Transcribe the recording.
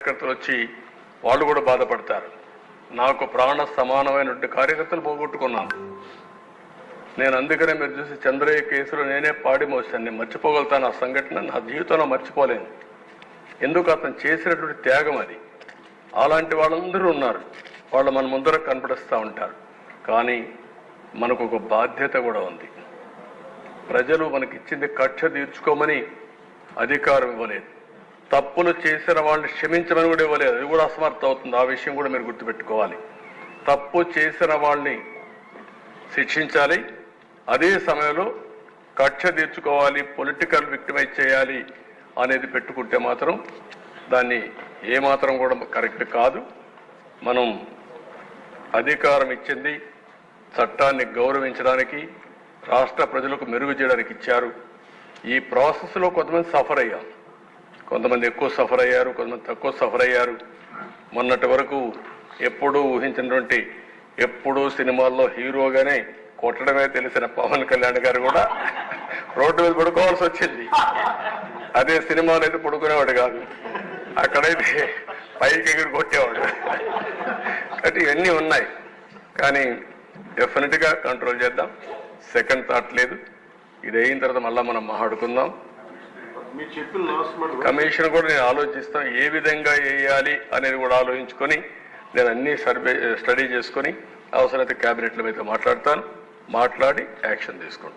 కార్యకర్తలు వచ్చి వాళ్ళు కూడా బాధపడతారు. నాకు ప్రాణ సమానమైనటువంటి కార్యకర్తలు పోగొట్టుకున్నాను నేను అందుకనే మీరు చూసి చంద్రయ్య కేసులో నేనే పాడి మోసాను నేను మర్చిపోగలుగుతాను. ఆ సంఘటన నా జీవితంలో మర్చిపోలేను. ఎందుకు అతను చేసినటువంటి త్యాగం అది? అలాంటి వాళ్ళందరూ ఉన్నారు. వాళ్ళు మన ముందర కనపడిస్తూ ఉంటారు. కానీ మనకు ఒక బాధ్యత కూడా ఉంది. ప్రజలు మనకిచ్చింది కక్ష తీర్చుకోమని అధికారం ఇవ్వలేదు. తప్పులు చేసిన వాళ్ళని క్షమించమని కూడా ఇవ్వలేదు. అది కూడా అసమర్థ అవుతుంది. ఆ విషయం కూడా మీరు గుర్తుపెట్టుకోవాలి. తప్పు చేసిన వాళ్ళని శిక్షించాలి. అదే సమయంలో కక్ష తీర్చుకోవాలి పొలిటికల్ విక్టిమైజ్ చేయాలి అనేది పెట్టుకుంటే మాత్రం దాన్ని ఏమాత్రం కూడా కరెక్ట్ కాదు. మనం అధికారం ఇచ్చింది చట్టాన్ని గౌరవించడానికి రాష్ట్ర ప్రజలకు మెరుగు చేయడానికి ఇచ్చారు. ఈ ప్రాసెస్లో కొంతమంది సఫర్ అయ్యాం కొంతమంది ఎక్కువ సఫర్ అయ్యారు కొంతమంది తక్కువ సఫర్ అయ్యారు. మొన్నటి వరకు ఎప్పుడూ ఊహించినటువంటి ఎప్పుడూ సినిమాల్లో హీరోగానే కొట్టడమే తెలిసిన పవన్ కళ్యాణ్ గారు కూడా రోడ్డు మీద పడుకోవాల్సి వచ్చింది. అదే సినిమాలో అయితే పడుకునేవాడు కాదు. అక్కడైతే పైకి ఎగిరి కొట్టేవాడు. కాబట్టి ఇవన్నీ ఉన్నాయి. కానీ డెఫినెట్గా కంట్రోల్ చేద్దాం. సెకండ్ థాట్ లేదు. ఇది అయిన తర్వాత మళ్ళీ మనం మాట్లాడుకుందాం. కమిషన్ కూడా నేను ఆలోచిస్తాను ఏ విధంగా వేయాలి అనేది కూడా ఆలోచించుకొని నేను అన్ని సర్వే స్టడీ చేసుకొని అవసరమైతే క్యాబినెట్లో అయితే మాట్లాడతాను మాట్లాడి యాక్షన్ తీసుకుంటాను.